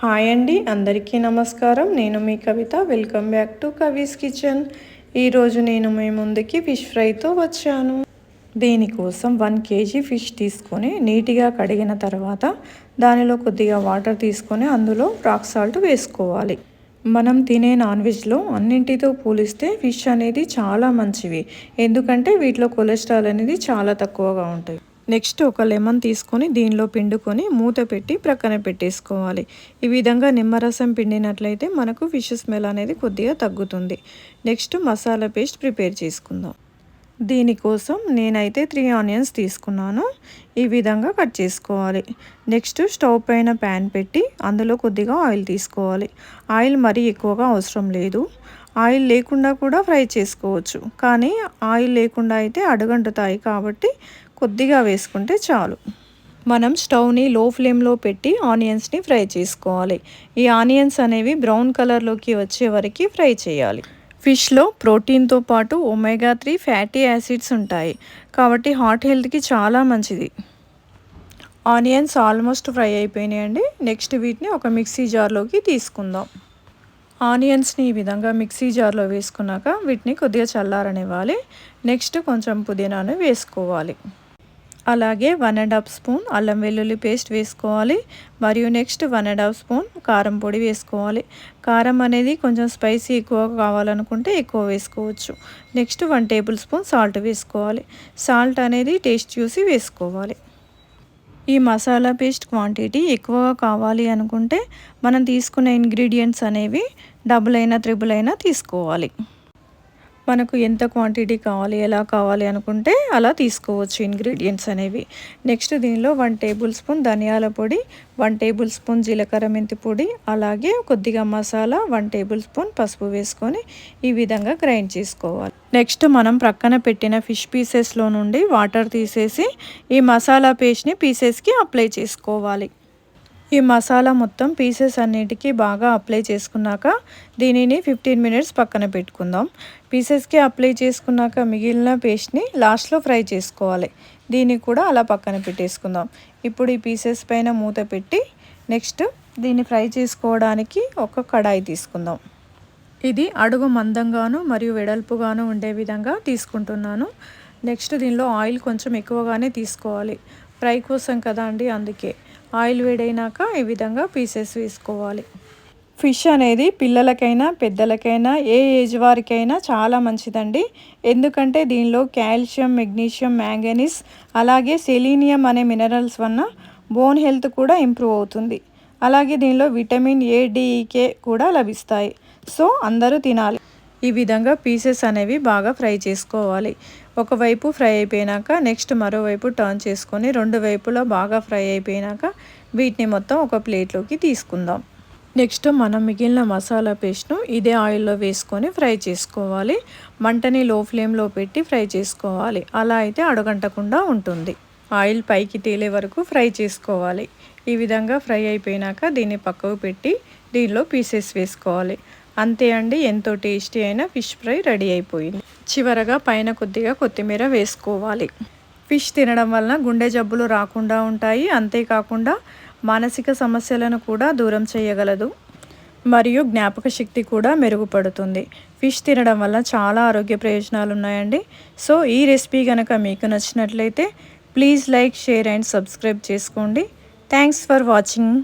Hi అండి అందరికీ నమస్కారం. నేను మీ Kavitha. Welcome back to Kavi's kitchen ఈరోజు నేను మీ ముందుకి ఫిష్ ఫ్రైతో వచ్చాను. దీనికోసం వన్ కేజీ ఫిష్ తీసుకొని నీట్గా కడిగిన తర్వాత దానిలో కొద్దిగా వాటర్ తీసుకొని అందులో రాక్ సాల్ట్ వేసుకోవాలి. మనం తినే నాన్ వెజ్లో అన్నింటితో పోలిస్తే ఫిష్ అనేది చాలా మంచివి. ఎందుకంటే వీటిలో కొలెస్ట్రాల్ అనేది చాలా తక్కువగా ఉంటాయి. నెక్స్ట్ ఒక లెమన్ తీసుకొని దీనిలో పిండుకొని మూత పెట్టి ప్రక్కన పెట్టేసుకోవాలి. ఈ విధంగా నిమ్మరసం పిండినట్లయితే మనకు ఫిష్ స్మెల్ అనేది కొద్దిగా తగ్గుతుంది. నెక్స్ట్ మసాలా పేస్ట్ ప్రిపేర్ చేసుకుందాం. దీనికోసం నేనైతే త్రీ ఆనియన్స్ తీసుకున్నాను. ఈ విధంగా కట్ చేసుకోవాలి. నెక్స్ట్ స్టవ్ పైన ప్యాన్ పెట్టి అందులో కొద్దిగా ఆయిల్ తీసుకోవాలి. ఆయిల్ మరీ ఎక్కువగా అవసరం లేదు. ఆయిల్ లేకుండా కూడా ఫ్రై చేసుకోవచ్చు. కానీ ఆయిల్ లేకుండా అయితే అడుగంటుతాయి కాబట్టి కొద్దిగా వేసుకుంటే చాలు. మనం స్టవ్ని లో ఫ్లేమ్లో పెట్టి ఆనియన్స్ని ఫ్రై చేసుకోవాలి. ఈ ఆనియన్స్ అనేవి బ్రౌన్ కలర్లోకి వచ్చే వరకు ఫ్రై చేయాలి. ఫిష్లో ప్రోటీన్తో పాటు ఒమేగా త్రీ ఫ్యాటీ యాసిడ్స్ ఉంటాయి. కాబట్టి హార్ట్ హెల్త్కి చాలా మంచిది. ఆనియన్స్ ఆల్మోస్ట్ ఫ్రై అయిపోయినాయండి. నెక్స్ట్ వీటిని ఒక మిక్సీ జార్లోకి తీసుకుందాం. ఆనియన్స్ని ఈ విధంగా మిక్సీ జార్లో వేసుకున్నాక వీటిని కొద్దిగా చల్లారనివ్వాలి. నెక్స్ట్ కొంచెం పుదీనాను వేసుకోవాలి. అలాగే వన్ అండ్ హాఫ్ స్పూన్ అల్లం వెల్లుల్లి పేస్ట్ వేసుకోవాలి. మరియు next one and half spoon కారం పొడి వేసుకోవాలి. కారం అనేది కొంచెం స్పైసీ ఎక్కువ కావాలనుకుంటే ఎక్కువ వేసుకోవచ్చు. Next one tablespoon salt వేసుకోవాలి. సాల్ట్ అనేది టేస్ట్ చూసి వేసుకోవాలి. ఈ మసాలా పేస్ట్ క్వాంటిటీ ఎక్కువగా కావాలి అనుకుంటే మనం తీసుకునే ఇంగ్రీడియంట్స్ అనేవి డబుల్ అయినా త్రిబుల్ అయినా తీసుకోవాలి. మనకు ఎంత క్వాంటిటీ కావాలి ఎలా కావాలి అనుకుంటే అలా తీసుకోవచ్చు ఇంగ్రీడియంట్స్ అనేవి. నెక్స్ట్ దీనిలో వన్ టేబుల్ స్పూన్ ధనియాల పొడి వన్ టేబుల్ స్పూన్ జీలకర్ర మెంతి పొడి అలాగే కొద్దిగా మసాలా వన్ టేబుల్ స్పూన్ పసుపు వేసుకొని ఈ విధంగా గ్రైండ్ చేసుకోవాలి. నెక్స్ట్ మనం ప్రక్కన పెట్టిన ఫిష్ పీసెస్లో నుండి వాటర్ తీసేసి ఈ మసాలా పేస్ట్ని పీసెస్కి అప్లై చేసుకోవాలి. ఈ మసాలా మొత్తం పీసెస్ అన్నిటికీ బాగా అప్లై చేసుకున్నాక దీనిని ఫిఫ్టీన్ మినిట్స్ పక్కన పెట్టుకుందాం. పీసెస్కి అప్లై చేసుకున్నాక మిగిలిన పేస్ట్ని లాస్ట్లో ఫ్రై చేసుకోవాలి. దీన్ని కూడా అలా పక్కన పెట్టేసుకుందాం. ఇప్పుడు ఈ పీసెస్ పైన మూత పెట్టి నెక్స్ట్ దీన్ని ఫ్రై చేసుకోవడానికి ఒక కడాయి తీసుకుందాం. ఇది అడుగు మందంగాను మరియు వెడల్పుగాను ఉండే విధంగా తీసుకుంటున్నాను. నెక్స్ట్ దీనిలో ఆయిల్ కొంచెం ఎక్కువగానే తీసుకోవాలి. ఫ్రై కోసం కదా అండి అందుకే. ఆయిల్ వేడైనాక ఈ విధంగా పీసెస్ వేసుకోవాలి. ఫిష్ అనేది పిల్లలకైనా పెద్దలకైనా ఏ ఏజ్ వారికైనా చాలా మంచిదండి. ఎందుకంటే దీనిలో కాల్షియం మెగ్నీషియం మ్యాంగనీస్ అలాగే సెలీనియం అనే మినరల్స్ వలన బోన్ హెల్త్ కూడా ఇంప్రూవ్ అవుతుంది. అలాగే దీనిలో విటమిన్ ఏ కూడా లభిస్తాయి. సో అందరూ తినాలి. ఈ విధంగా పీసెస్ అనేవి బాగా ఫ్రై చేసుకోవాలి. ఒకవైపు ఫ్రై అయిపోయినాక నెక్స్ట్ మరోవైపు టర్న్ చేసుకొని రెండు వైపులా బాగా ఫ్రై అయిపోయినాక వీటిని మొత్తం ఒక ప్లేట్లోకి తీసుకుందాం. నెక్స్ట్ మనం మిగిలిన మసాలా పేస్ట్ను ఇదే ఆయిల్లో వేసుకొని ఫ్రై చేసుకోవాలి. మంటని లో ఫ్లేమ్లో పెట్టి ఫ్రై చేసుకోవాలి. అలా అయితే అడగంటకుండా ఉంటుంది. ఆయిల్ పైకి తేలే వరకు ఫ్రై చేసుకోవాలి. ఈ విధంగా ఫ్రై అయిపోయినాక దీన్ని పక్కకు పెట్టి దీనిలో పీసెస్ వేసుకోవాలి. అంతే అండి ఎంతో టేస్టీ అయిన ఫిష్ ఫ్రై రెడీ అయిపోయింది. చివరగా పైన కొద్దిగా కొత్తిమీర వేసుకోవాలి. ఫిష్ తినడం వలన గుండె జబ్బులు రాకుండా ఉంటాయి. అంతేకాకుండా మానసిక సమస్యలను కూడా దూరం చేయగలదు. మరియు జ్ఞాపక శక్తి కూడా మెరుగుపడుతుంది. ఫిష్ తినడం వల్ల చాలా ఆరోగ్య ప్రయోజనాలు ఉన్నాయండి. సో ఈ రెసిపీ కనుక మీకు నచ్చినట్లయితే please like share and subscribe చేసుకోండి. Thanks for watching.